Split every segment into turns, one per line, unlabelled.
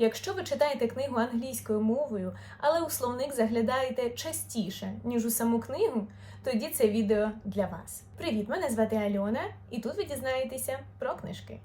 Якщо ви читаєте книгу англійською мовою, але у словник заглядаєте частіше, ніж у саму книгу, тоді це відео для вас. Привіт, мене звати Альона, і тут ви дізнаєтеся про книжки.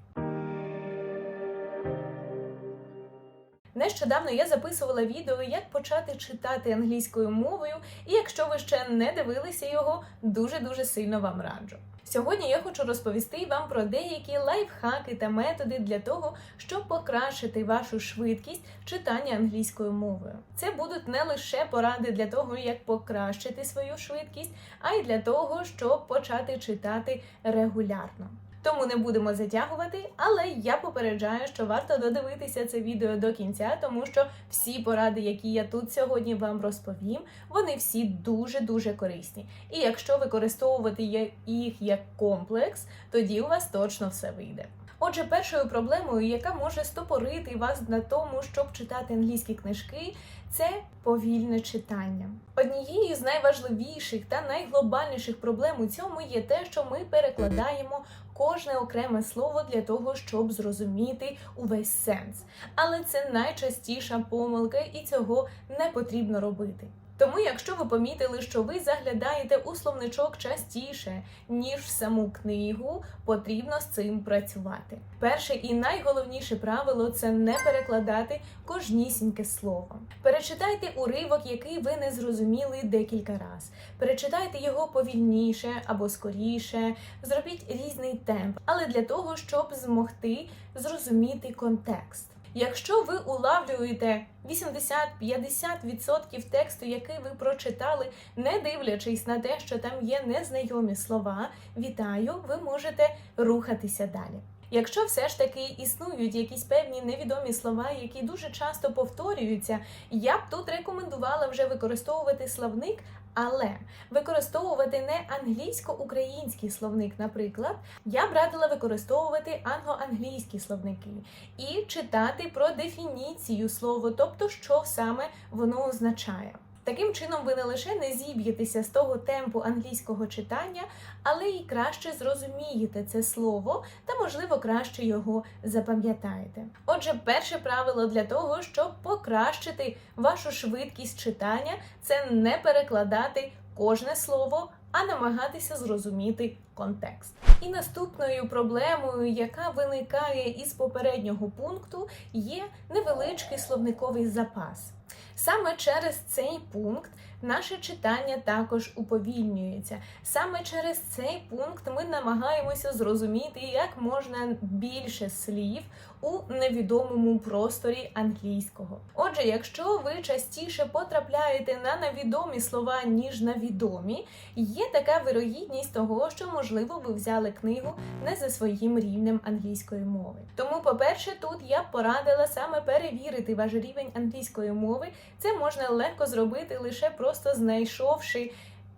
Нещодавно я записувала відео, як почати читати англійською мовою, і якщо ви ще не дивилися його, дуже дуже сильно вам раджу. Сьогодні я хочу розповісти вам про деякі лайфхаки та методи для того, щоб покращити вашу швидкість читання англійською мовою. Це будуть не лише поради для того, як покращити свою швидкість, а й для того, щоб почати читати регулярно. Тому не будемо затягувати, але я попереджаю, що варто додивитися це відео до кінця, тому що всі поради, які я тут сьогодні вам розповім, вони всі дуже дуже корисні. І якщо використовувати їх як комплекс, тоді у вас точно все вийде. Отже, першою проблемою, яка може стопорити вас на тому, щоб читати англійські книжки, це повільне читання. Однією з найважливіших та найглобальніших проблем у цьому є те, що ми перекладаємо кожне окреме слово для того, щоб зрозуміти увесь сенс. Але це найчастіша помилка, і цього не потрібно робити. Тому, якщо ви помітили, що ви заглядаєте у словничок частіше, ніж в саму книгу, потрібно з цим працювати. Перше і найголовніше правило це не перекладати кожнісіньке слово. Перечитайте уривок, який ви не зрозуміли декілька разів. Перечитайте його повільніше або скоріше, зробіть різний темп, але для того, щоб змогти зрозуміти контекст. Якщо ви улавлюєте 80-50% тексту, який ви прочитали, не дивлячись на те, що там є незнайомі слова, вітаю, ви можете рухатися далі. Якщо все ж таки існують якісь певні невідомі слова, які дуже часто повторюються, я б тут рекомендувала вже використовувати словник, але використовувати не англійсько-український словник, наприклад, я б радила використовувати англо-англійські словники і читати про дефініцію слова, тобто що саме воно означає. Таким чином, ви не лише не зіб'єтеся з того темпу англійського читання, але й краще зрозумієте це слово та, можливо, краще його запам'ятаєте. Отже, перше правило для того, щоб покращити вашу швидкість читання, це не перекладати кожне слово, а намагатися зрозуміти контекст. І наступною проблемою, яка виникає із попереднього пункту, є невеличкий словниковий запас. Саме через цей пункт наше читання також уповільнюється. Саме через цей пункт ми намагаємося зрозуміти як можна більше слів у невідомому просторі англійського. Отже, якщо ви частіше потрапляєте на невідомі слова, ніж на відомі, є така вирогідність того, що можливо ви взяли книгу не за своїм рівнем англійської мови. Тому, по-перше, тут я порадила саме перевірити ваш рівень англійської мови. Це можна легко зробити лише просто знайшовши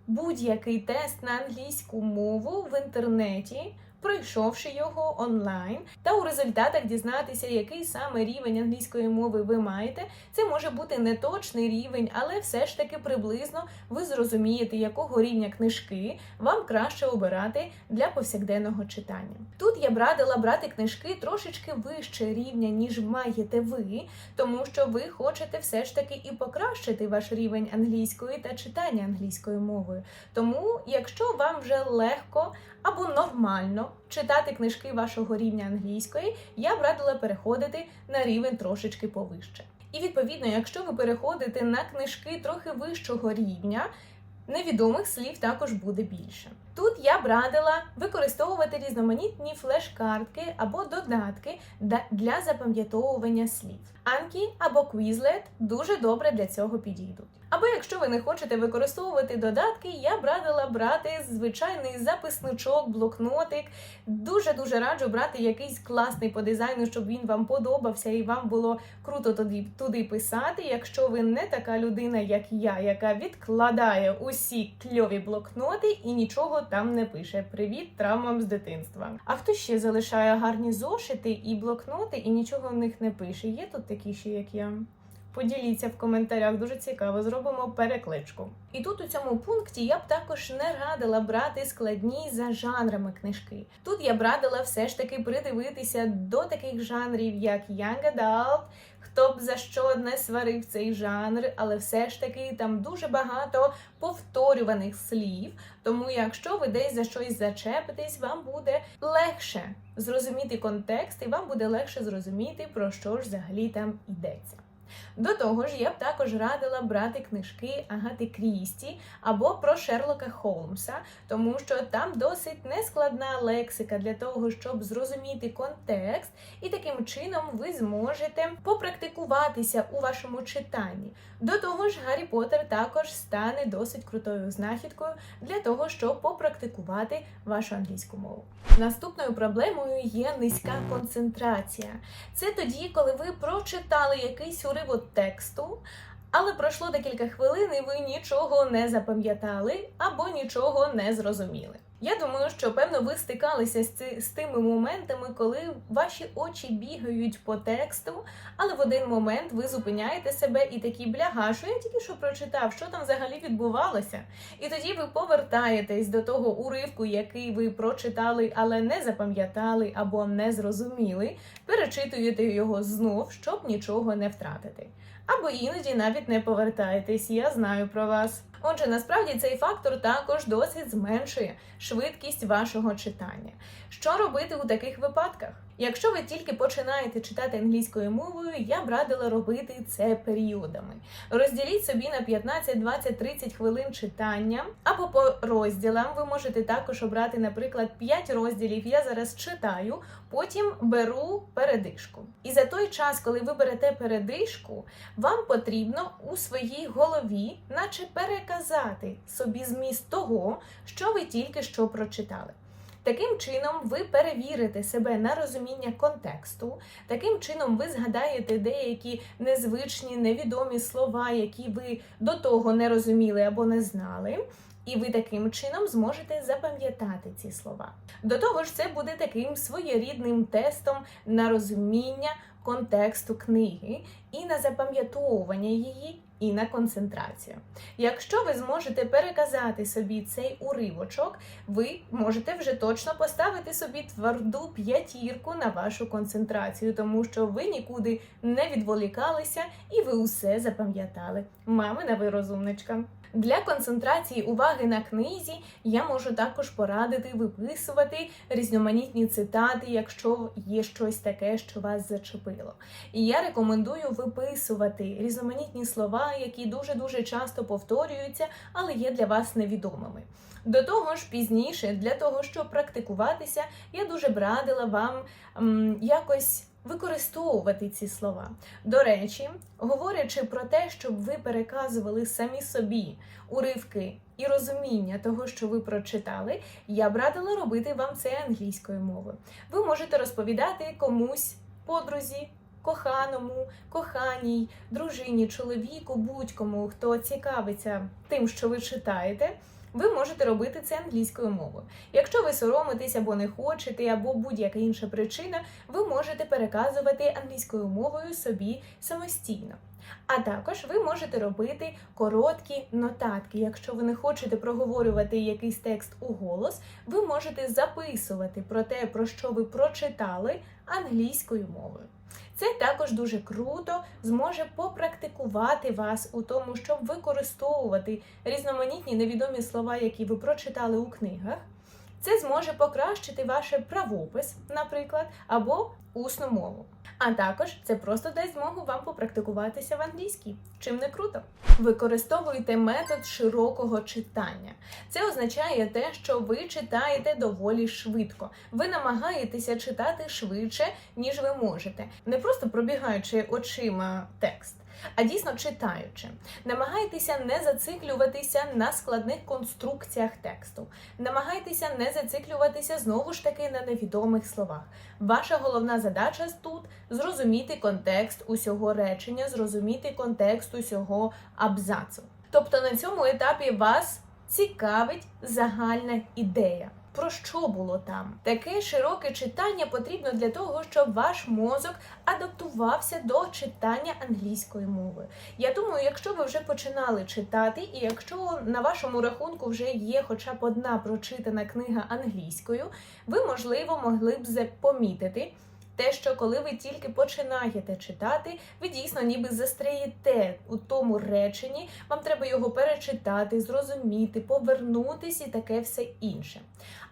будь-який тест на англійську мову в інтернеті. Пройшовши його онлайн, та у результатах дізнатися, який саме рівень англійської мови ви маєте, це може бути не точний рівень, але все ж таки приблизно ви зрозумієте, якого рівня книжки вам краще обирати для повсякденного читання. Тут я б радила брати книжки трошечки вище рівня, ніж маєте ви, тому що ви хочете все ж таки і покращити ваш рівень англійської та читання англійською мовою. Тому, якщо вам вже легко або нормально читати книжки вашого рівня англійської, я б радила переходити на рівень трошечки повище. І відповідно, якщо ви переходите на книжки трохи вищого рівня, невідомих слів також буде більше. Тут я б радила використовувати різноманітні флеш-картки або додатки для запам'ятовування слів. Anki або Quizlet дуже добре для цього підійдуть. Або якщо ви не хочете використовувати додатки, я б радила брати звичайний записничок, блокнотик. Дуже дуже раджу брати якийсь класний по дизайну, щоб він вам подобався і вам було круто туди, туди писати. Якщо ви не така людина, як я, яка відкладає усі кльові блокноти і нічого там не пише. Привіт, травмам з дитинства. А хто ще залишає гарні зошити і блокноти, і нічого в них не пише? Є тут такі ще, як я. Поділіться в коментарях, дуже цікаво, зробимо перекличку. І тут у цьому пункті я б також не радила брати складні за жанрами книжки. Тут я б радила все ж таки придивитися до таких жанрів, як Young Adult, хто б за що не сварив цей жанр, але все ж таки там дуже багато повторюваних слів. Тому, якщо ви десь за щось зачепитесь, вам буде легше зрозуміти контекст, і вам буде легше зрозуміти, про що ж взагалі там йдеться. До того ж, я б також радила брати книжки Агати Крісті або про Шерлока Холмса, тому що там досить нескладна лексика для того, щоб зрозуміти контекст, і таким чином ви зможете попрактикуватися у вашому читанні. До того ж, Гаррі Поттер також стане досить крутою знахідкою для того, щоб попрактикувати вашу англійську мову. Наступною проблемою є низька концентрація. Це тоді, коли ви прочитали якийсь уривок тексту, але пройшло декілька хвилин, і ви нічого не запам'ятали або нічого не зрозуміли. Я думаю, що певно ви стикалися з, ци- з тими моментами, коли ваші очі бігають по тексту, але в один момент ви зупиняєте себе і такі бляга, що я тільки що прочитав, що там взагалі відбувалося. І тоді ви повертаєтесь до того уривку, який ви прочитали, але не запам'ятали або не зрозуміли, перечитуєте його знов, щоб нічого не втратити. Або іноді навіть не повертаєтесь, я знаю про вас. Отже, насправді цей фактор також досить зменшує швидкість вашого читання. Що робити у таких випадках? Якщо ви тільки починаєте читати англійською мовою, я б радила робити це періодами. Розділіть собі на 15, 20, 30 хвилин читання, або по розділам ви можете також обрати, наприклад, 5 розділів. Я зараз читаю, потім беру передишку. І за той час, коли ви берете передишку, вам потрібно у своїй голові, наче переказати собі зміст того, що ви тільки що прочитали. Таким чином, ви перевірите себе на розуміння контексту. Таким чином, ви згадаєте деякі незвичні, невідомі слова, які ви до того не розуміли або не знали. І ви таким чином зможете запам'ятати ці слова. До того ж, це буде таким своєрідним тестом на розуміння контексту книги і на запам'ятовування її, і на концентрацію. Якщо ви зможете переказати собі цей уривочок, ви можете вже точно поставити собі тверду п'ятірку на вашу концентрацію, тому що ви нікуди не відволікалися і ви усе запам'ятали. Мамина ви розумничка. Для концентрації уваги на книзі я можу також порадити виписувати різноманітні цитати, якщо є щось таке, що вас зачепило. І я рекомендую виписувати різноманітні слова, які дуже дуже часто повторюються, але є для вас невідомими. До того ж, пізніше, для того, щоб практикуватися, я дуже б радила вам м, якось використовувати ці слова. До речі, говорячи про те, щоб ви переказували самі собі уривки і розуміння того, що ви прочитали, я б радила робити вам це англійською мовою. Ви можете розповідати комусь подрузі. Коханому, коханій, дружині, чоловіку, будь-кому, хто цікавиться тим, що ви читаєте, ви можете робити це англійською мовою. Якщо ви соромитесь або не хочете, або будь-яка інша причина, ви можете переказувати англійською мовою собі самостійно. А також ви можете робити короткі нотатки. Якщо ви не хочете проговорювати якийсь текст у голос, ви можете записувати про те, про що ви прочитали англійською мовою. Це також дуже круто зможе попрактикувати вас у тому, щоб використовувати різноманітні невідомі слова, які ви прочитали у книгах. Це зможе покращити ваш правопис, наприклад, або усну мову. А також це просто дасть змогу вам попрактикуватися в англійській. Чим не круто. Використовуйте метод широкого читання. Це означає те, що ви читаєте доволі швидко. Ви намагаєтеся читати швидше, ніж ви можете, не просто пробігаючи очима текст. А дійсно читаючи, намагайтеся не зациклюватися на складних конструкціях тексту. Намагайтеся не зациклюватися знову ж таки на невідомих словах. Ваша головна задача тут зрозуміти контекст усього речення, зрозуміти контекст усього абзацу. Тобто на цьому етапі вас цікавить загальна ідея. Про що було там? Таке широке читання потрібно для того, щоб ваш мозок адаптувався до читання англійської мови. Я думаю, якщо ви вже починали читати, і якщо на вашому рахунку вже є хоча б одна прочитана книга англійською, ви, можливо, могли б помітити те, що коли ви тільки починаєте читати, ви дійсно ніби застряєте у тому реченні, вам треба його перечитати, зрозуміти, повернутися і таке все інше.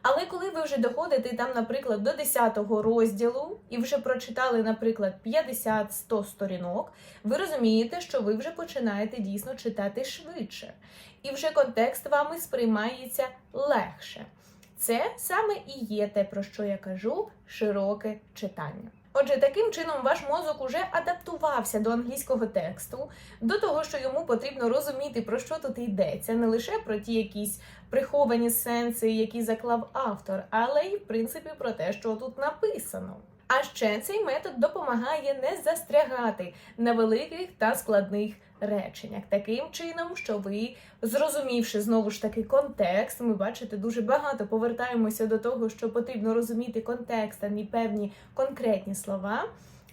Але коли ви вже доходите там, наприклад, до 10 розділу і вже прочитали, наприклад, 50-100 сторінок, ви розумієте, що ви вже починаєте дійсно читати швидше, і вже контекст вами сприймається легше. Це саме і є те, про що я кажу, широке читання. Отже, таким чином ваш мозок уже адаптувався до англійського тексту, до того, що йому потрібно розуміти, про що тут йдеться, не лише про ті якісь приховані сенси, які заклав автор, але й в принципі про те, що тут написано. А ще цей метод допомагає не застрягати на великих та складних реченнях, таким чином, що ви, зрозумівши знову ж таки контекст, ми бачите, дуже багато повертаємося до того, що потрібно розуміти контекст, а не певні конкретні слова.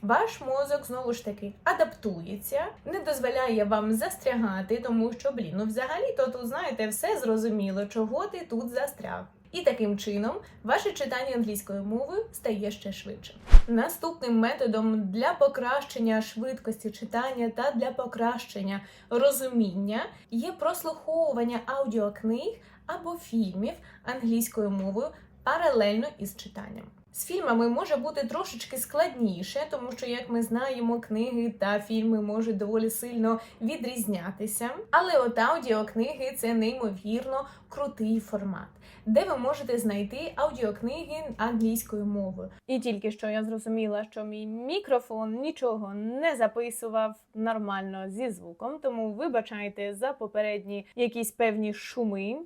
Ваш мозок знову ж таки адаптується, не дозволяє вам застрягати, тому що, блін, ну взагалі то тут знаєте, все зрозуміло, чого ти тут застряг. І таким чином ваше читання англійською мовою стає ще швидше. Наступним методом для покращення швидкості читання та для покращення розуміння є прослуховування аудіокниг або фільмів англійською мовою паралельно із читанням. З фільмами може бути трошечки складніше, тому що, як ми знаємо, книги та фільми можуть доволі сильно відрізнятися. Але от аудіокниги це неймовірно крутий формат, де ви можете знайти аудіокниги англійською мовою.
І тільки що я зрозуміла, що мій мікрофон нічого не записував нормально зі звуком, тому вибачайте за попередні якісь певні шуми.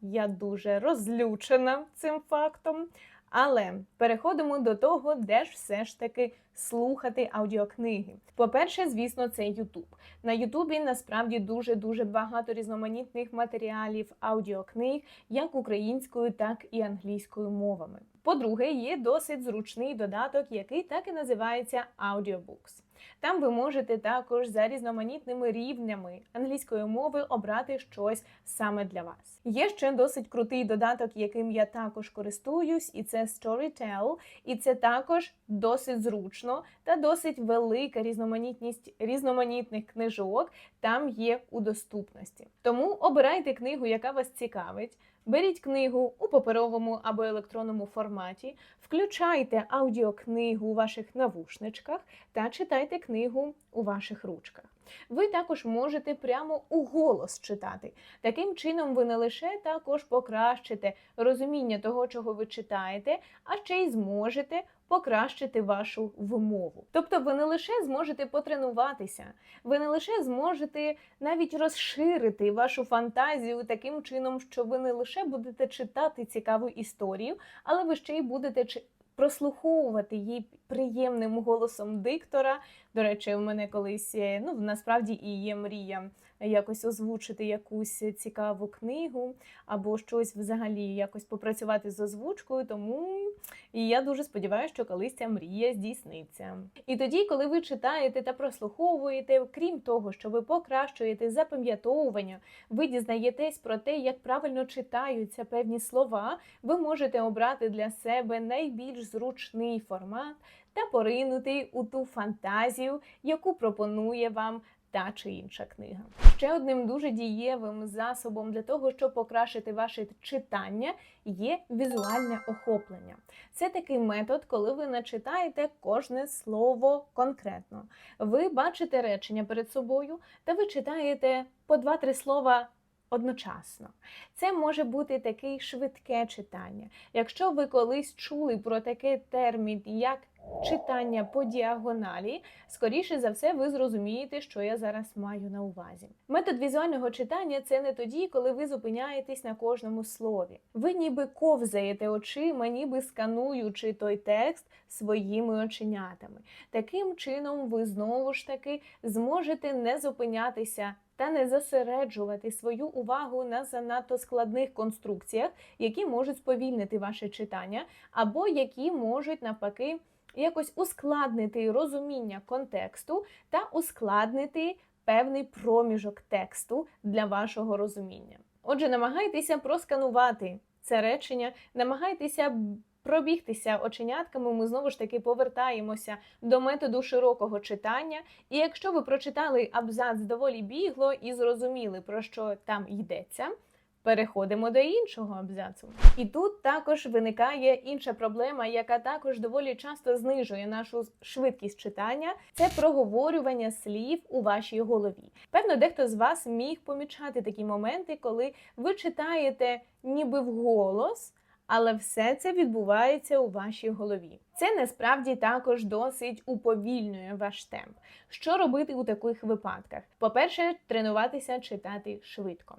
Я дуже розлючена цим фактом. Але переходимо до того, де ж все ж таки слухати аудіокниги. По-перше, звісно, це Ютуб. На Ютубі насправді дуже дуже багато різноманітних матеріалів аудіокниг, як українською, так і англійською мовами. По-друге, є досить зручний додаток, який так і називається Audiobooks. Там ви можете також за різноманітними рівнями англійської мови обрати щось саме для вас. Є ще досить крутий додаток, яким я також користуюсь, і це Storytel, і це також досить зручно та досить велика різноманітність різноманітних книжок там є у доступності. Тому обирайте книгу, яка вас цікавить. Беріть книгу у паперовому або електронному форматі, включайте аудіокнигу у ваших навушничках та читайте книгу у ваших ручках. Ви також можете прямо у голос читати. Таким чином, ви не лише також покращите розуміння того, чого ви читаєте, а ще й зможете покращити вашу вимову. Тобто, ви не лише зможете потренуватися, ви не лише зможете навіть розширити вашу фантазію таким чином, що ви не лише будете читати цікаву історію, але ви ще й будете прослуховувати її приємним голосом диктора. До речі, в мене колись е, ну насправді і є мрія якось озвучити якусь цікаву книгу або щось взагалі якось попрацювати з озвучкою. Тому і я дуже сподіваюся, що колись ця мрія здійсниться. І тоді, коли ви читаєте та прослуховуєте, крім того, що ви покращуєте запам'ятовування, ви дізнаєтесь про те, як правильно читаються певні слова, ви можете обрати для себе найбільш зручний формат та поринути у ту фантазію, яку пропонує вам та чи інша книга. Ще одним дуже дієвим засобом для того, щоб покращити ваше читання, є візуальне охоплення. Це такий метод, коли ви начитаєте кожне слово конкретно. Ви бачите речення перед собою, та ви читаєте по два-три слова. Одночасно це може бути таке швидке читання. Якщо ви колись чули про такий термін, як читання по діагоналі, скоріше за все, ви зрозумієте, що я зараз маю на увазі. Метод візуального читання це не тоді, коли ви зупиняєтесь на кожному слові. Ви ніби ковзаєте очима, ніби скануючи той текст своїми оченятами. Таким чином, ви знову ж таки зможете не зупинятися. Та не зосереджувати свою увагу на занадто складних конструкціях, які можуть сповільнити ваше читання, або які можуть навпаки якось ускладнити розуміння контексту та ускладнити певний проміжок тексту для вашого розуміння. Отже, намагайтеся просканувати це речення, намагайтеся пробігтися оченятками, ми знову ж таки повертаємося до методу широкого читання. І якщо ви прочитали абзац доволі бігло і зрозуміли, про що там йдеться. Переходимо до іншого абзацу. І тут також виникає інша проблема, яка також доволі часто знижує нашу швидкість читання. Це проговорювання слів у вашій голові. Певно, дехто з вас міг помічати такі моменти, коли ви читаєте ніби вголос, але все це відбувається у вашій голові. Це насправді також досить уповільнює ваш темп. Що робити у таких випадках? По-перше, тренуватися читати швидко.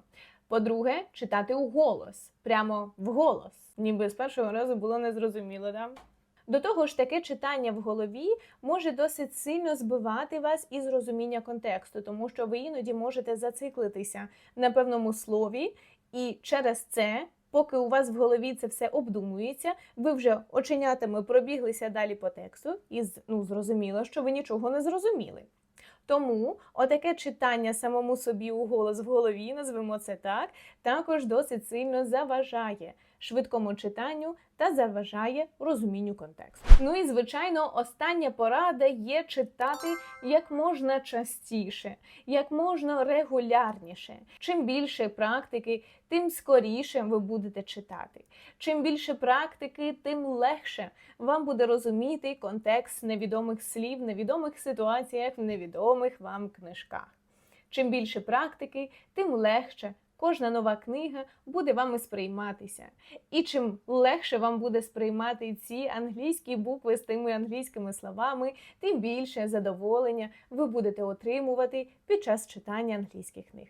По-друге, читати у голос, прямо в голос. Ніби з першого разу було незрозуміло, да? До того ж, таке читання в голові може досить сильно збивати вас із розуміння контексту, тому що ви іноді можете зациклитися на певному слові, і через це, поки у вас в голові це все обдумується, ви вже оченятами пробіглися далі по тексту, і ну, зрозуміло, що ви нічого не зрозуміли. Тому отаке читання самому собі у голос в голові, назвемо це так, також досить сильно заважає швидкому читанню та заважає розумінню контексту. Ну і звичайно, остання порада є читати як можна частіше, як можна регулярніше. Чим більше практики, тим скоріше ви будете читати. Чим більше практики, тим легше вам буде розуміти контекст невідомих слів, невідомих ситуаціях в невідомих вам книжках. Чим більше практики, тим легше кожна нова книга буде вами сприйматися. І чим легше вам буде сприймати ці англійські букви з тими англійськими словами, тим більше задоволення ви будете отримувати під час читання англійських книг.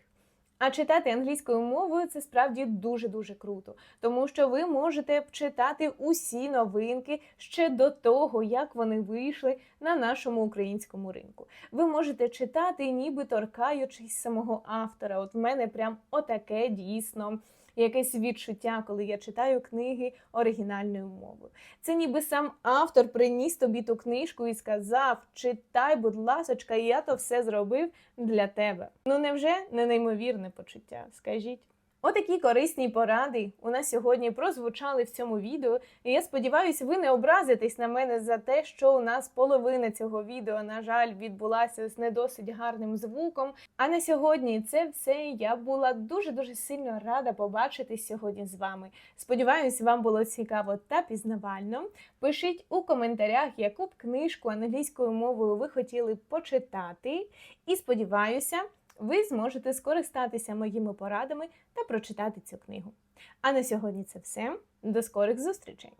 А читати англійською мовою це справді дуже дуже круто, тому що ви можете читати усі новинки ще до того, як вони вийшли на нашому українському ринку. Ви можете читати, ніби торкаючись самого автора. От в мене прям отаке дійсно. Якесь відчуття, коли я читаю книги оригінальною мовою. Це ніби сам автор приніс тобі ту книжку і сказав: читай, будь ласочка, я то все зробив для тебе. Ну невже не неймовірне почуття? Скажіть. Отакі корисні поради у нас сьогодні прозвучали в цьому відео. І я сподіваюся, ви не образитесь на мене за те, що у нас половина цього відео, на жаль, відбулася з не досить гарним звуком. А на сьогодні це все. Я була дуже дуже сильно рада побачити сьогодні з вами. Сподіваюсь, вам було цікаво та пізнавально. Пишіть у коментарях, яку б книжку англійською мовою ви хотіли почитати. І сподіваюся, ви зможете скористатися моїми порадами та прочитати цю книгу. А на сьогодні це все. До скорих зустрічей!